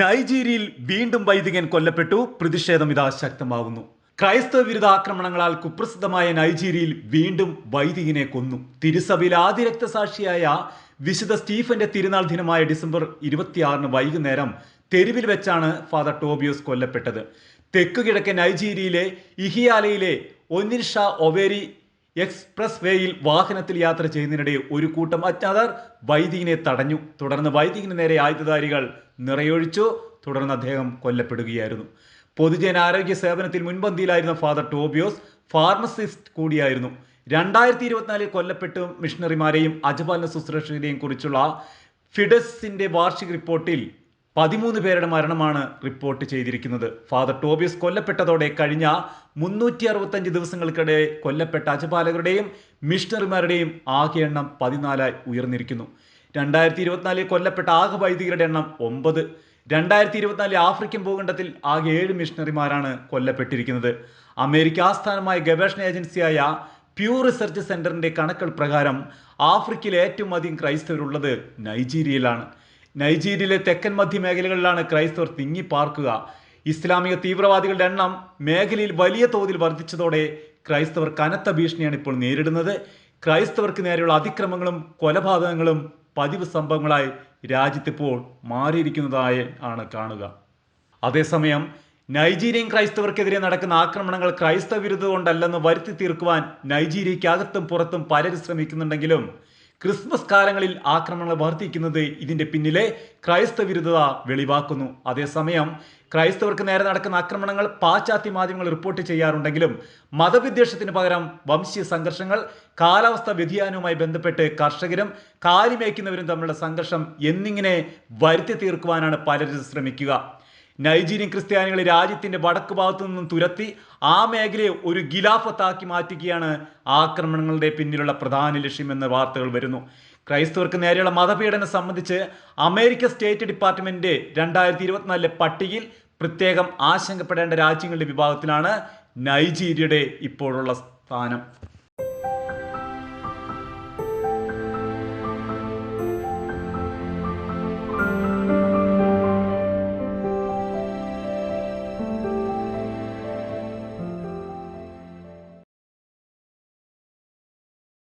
നൈജീരിയയിൽ വീണ്ടും വൈദികൻ കൊല്ലപ്പെട്ടു. പ്രതിഷേധം ഇതാ ശക്തമാവുന്നു. ക്രൈസ്തവ വിരുദ്ധ ആക്രമണങ്ങളാൽ കുപ്രസിദ്ധമായ നൈജീരിയയിൽ വീണ്ടും വൈദികനെ കൊന്നു. തിരുസഭയിൽ ആദ്യ രക്തസാക്ഷിയായ വിശുദ്ധ സ്റ്റീഫന്റെ തിരുനാൾ ദിനമായ ഡിസംബർ ഇരുപത്തിയാറിന് വൈകുന്നേരം തെരുവിൽ വെച്ചാണ് ഫാദർ ടോബിയോസ് കൊല്ലപ്പെട്ടത്. തെക്കു കിഴക്കൻ നൈജീരിയയിലെ ഇഹിയാലയിലെ ഒന്നിൻഷ ഒവേരി എക്സ്പ്രസ് വേയിൽ വാഹനത്തിൽ യാത്ര ചെയ്യുന്നതിനിടെ ഒരു കൂട്ടം അജ്ഞാതർ വൈദികനെ തടഞ്ഞു. തുടർന്ന് വൈദികന് നേരെ ആയുധധാരികൾ നിറയൊഴിച്ചു. തുടർന്ന് അദ്ദേഹം കൊല്ലപ്പെടുകയായിരുന്നു. പൊതുജനാരോഗ്യ സേവനത്തിൽ മുൻപന്തിയിലായിരുന്ന ഫാദർ ടോബിയോസ് ഫാർമസിസ്റ്റ് കൂടിയായിരുന്നു. രണ്ടായിരത്തി ഇരുപത്തിനാലിൽ കൊല്ലപ്പെട്ട മിഷണറിമാരെയും അജപാലന ശുശ്രൂഷകരെയും കുറിച്ചുള്ള ഫിഡസിന്റെ വാർഷിക റിപ്പോർട്ടിൽ പതിമൂന്ന് പേരുടെ മരണമാണ് റിപ്പോർട്ട് ചെയ്തിരിക്കുന്നത്. ഫാദർ ടോബിയസ് കൊല്ലപ്പെട്ടതോടെ കഴിഞ്ഞ മുന്നൂറ്റി അറുപത്തഞ്ച് ദിവസങ്ങൾക്കിടെ കൊല്ലപ്പെട്ട അജപാലകരുടെയും മിഷണറിമാരുടെയും ആകെ എണ്ണം പതിനാലായി ഉയർന്നിരിക്കുന്നു. രണ്ടായിരത്തി ഇരുപത്തിനാലിൽ കൊല്ലപ്പെട്ട ആകെ വൈദികരുടെ എണ്ണം ഒമ്പത്. രണ്ടായിരത്തി ഇരുപത്തിനാലിൽ ആഫ്രിക്കൻ ഭൂഖണ്ഡത്തിൽ ആകെ ഏഴ് മിഷണറിമാരാണ് കൊല്ലപ്പെട്ടിരിക്കുന്നത്. അമേരിക്ക ആസ്ഥാനമായ ഗവേഷണ ഏജൻസിയായ പ്യൂ റിസർച്ച് സെന്ററിന്റെ കണക്കുകൾ പ്രകാരം ആഫ്രിക്കയിൽ ഏറ്റവും അധികം ക്രൈസ്തവരുള്ളത് നൈജീരിയയിലാണ്. നൈജീരിയയിലെ തെക്കൻ മധ്യ മേഖലകളിലാണ് ക്രൈസ്തവർ തിങ്ങിപ്പാർക്കുക. ഇസ്ലാമിക തീവ്രവാദികളുടെ എണ്ണം മേഖലയിൽ വലിയ തോതിൽ വർദ്ധിച്ചതോടെ ക്രൈസ്തവർ കനത്ത ഭീഷണിയാണ് ഇപ്പോൾ നേരിടുന്നത്. ക്രൈസ്തവർക്ക് നേരെയുള്ള അതിക്രമങ്ങളും കൊലപാതകങ്ങളും പതിവ് സംഭവങ്ങളായി രാജ്യത്തിപ്പോൾ മാറിയിരിക്കുന്നതായി ആണ് കാണുക. അതേസമയം നൈജീരിയൻ ക്രൈസ്തവർക്കെതിരെ നടക്കുന്ന ആക്രമണങ്ങൾ ക്രൈസ്തവ വിരുദ്ധ കൊണ്ടല്ലെന്ന് വരുത്തി തീർക്കുവാൻ നൈജീരിയയ്ക്കകത്തും പുറത്തും പലരും ശ്രമിക്കുന്നുണ്ടെങ്കിലും ക്രിസ്മസ് കാലങ്ങളിൽ ആക്രമണങ്ങൾ വർദ്ധിക്കുന്നത് ഇതിന്റെ പിന്നിലെ ക്രൈസ്തവ വിരുദ്ധത വെളിവാക്കുന്നു. അതേസമയം ക്രൈസ്തവർക്ക് നേരെ നടക്കുന്ന ആക്രമണങ്ങൾ പാശ്ചാത്യ മാധ്യമങ്ങൾ റിപ്പോർട്ട് ചെയ്യാറുണ്ടെങ്കിലും മതവിദ്വേഷത്തിന് പകരം വംശീയ സംഘർഷങ്ങൾ കാലാവസ്ഥ വ്യതിയാനവുമായി ബന്ധപ്പെട്ട് കർഷകരും കാലിമേക്കുന്നവരും തമ്മിലുള്ള സംഘർഷം എന്നിങ്ങനെ വരുത്തി തീർക്കുവാനാണ് പലരും ശ്രമിക്കുക. നൈജീരിയൻ ക്രിസ്ത്യാനികളെ രാജ്യത്തിന്റെ വടക്ക് ഭാഗത്തു നിന്നും തുരത്തി ആ മേഖലയെ ഒരു ഗിലാഫത്താക്കി മാറ്റുകയാണ് ആക്രമണങ്ങളുടെ പിന്നിലുള്ള പ്രധാന ലക്ഷ്യമെന്ന വാർത്തകൾ വരുന്നു. ക്രൈസ്തവർക്ക് നേരെയുള്ള മതപീഡനം സംബന്ധിച്ച് അമേരിക്ക സ്റ്റേറ്റ് ഡിപ്പാർട്ട്മെന്റ് രണ്ടായിരത്തി ഇരുപത്തിനാലിലെ പട്ടികയിൽ പ്രത്യേകം ആശങ്കപ്പെടേണ്ട രാജ്യങ്ങളുടെ വിഭാഗത്തിലാണ് നൈജീരിയയുടെ ഇപ്പോഴുള്ള സ്ഥാനം.